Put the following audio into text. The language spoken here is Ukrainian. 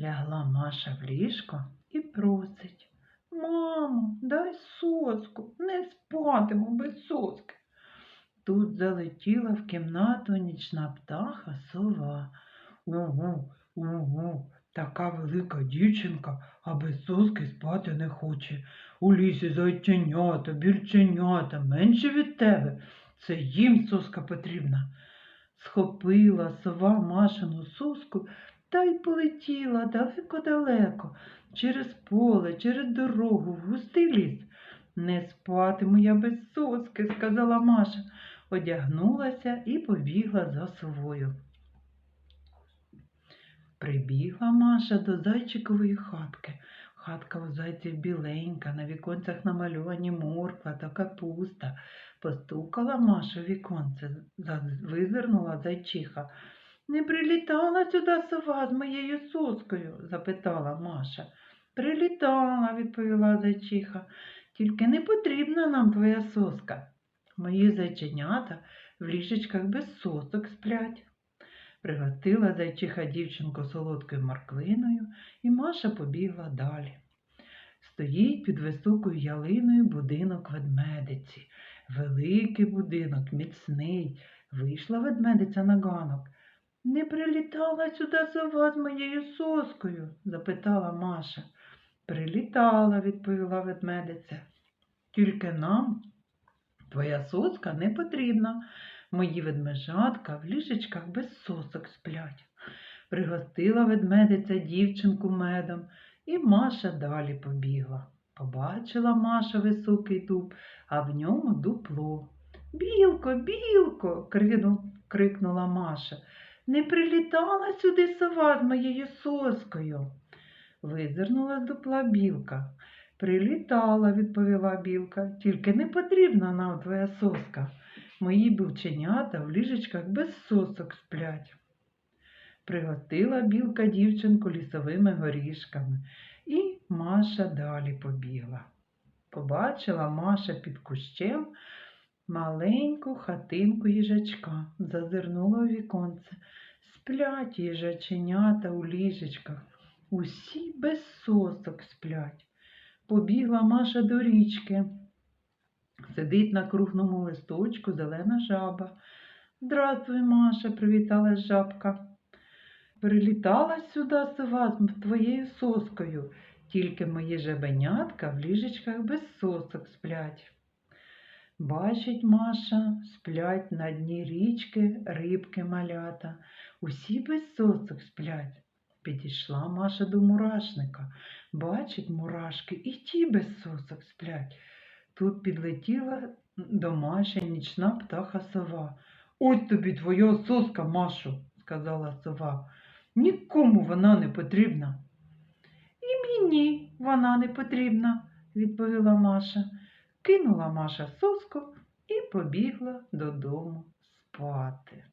Лягла Маша в ліжко і просить. Мамо, дай соску, не спатиму без соски. Тут залетіла в кімнату нічна птаха сова. Угу, угу, така велика дівчинка, а без соски спати не хоче. У лісі зайченята, більченята, менше від тебе. Це їм соска потрібна. Схопила сова Машину соску та й полетіла далеко-далеко, через поле, через дорогу, в густий ліс. Не спатиму я без соски, сказала Маша, одягнулася і побігла за совою. Прибігла Маша до зайчикової хатки. Хатка у зайців біленька, на віконцях намальовані морква та капуста. Постукала Маша віконце, визирнула зайчиха. Не прилітала сюди сова з моєю соскою? запитала Маша. Прилітала, відповіла зайчиха. Тільки не потрібна нам твоя соска. Мої зайченята в ліжечках без сосок сплять. Пригостила зайчиха дівчинку солодкою морквиною, і Маша побігла далі. Стоїть під високою ялиною будинок ведмедиці. Великий будинок, міцний. Вийшла ведмедиця на ганок. Не прилітала сюди сова з моєю соскою? запитала Маша. Прилітала, відповіла ведмедиця. Тільки нам твоя соска не потрібна. Мої ведмежатка в ліжечках без сосок сплять. Пригостила ведмедиця дівчинку медом, і Маша далі побігла. Побачила Маша високий дуб, а в ньому дупло. Білко, білко, крикнула Маша. Не прилітала сюди сова з моєю соскою. Визирнула з дупла білка. Прилітала, відповіла білка, тільки не потрібна нам твоя соска. Мої білченята в ліжечках без сосок сплять. Пригостила білка дівчинку лісовими горішками, і Маша далі побігла. Побачила Маша під кущем маленьку хатинку їжачка, зазирнула у віконце. Сплять їжаченята у ліжечках, усі без сосок сплять. Побігла Маша до річки. Сидить на круглому листочку зелена жаба. Здравствуй, Маша, привіталась жабка. Прилітала сюди сова з твоєю соскою, тільки мої жабенятка в ліжечках без сосок сплять. Бачить Маша, сплять на дні річки рибки малята, усі без сосок сплять. Підійшла Маша до мурашника. Бачить мурашки, і ті без сосок сплять. Тут підлетіла до Маші нічна птаха сова. Ось тобі твоя соска, Машу, сказала сова. Нікому вона не потрібна. І мені вона не потрібна, відповіла Маша. Кинула Маша соску і побігла додому спати.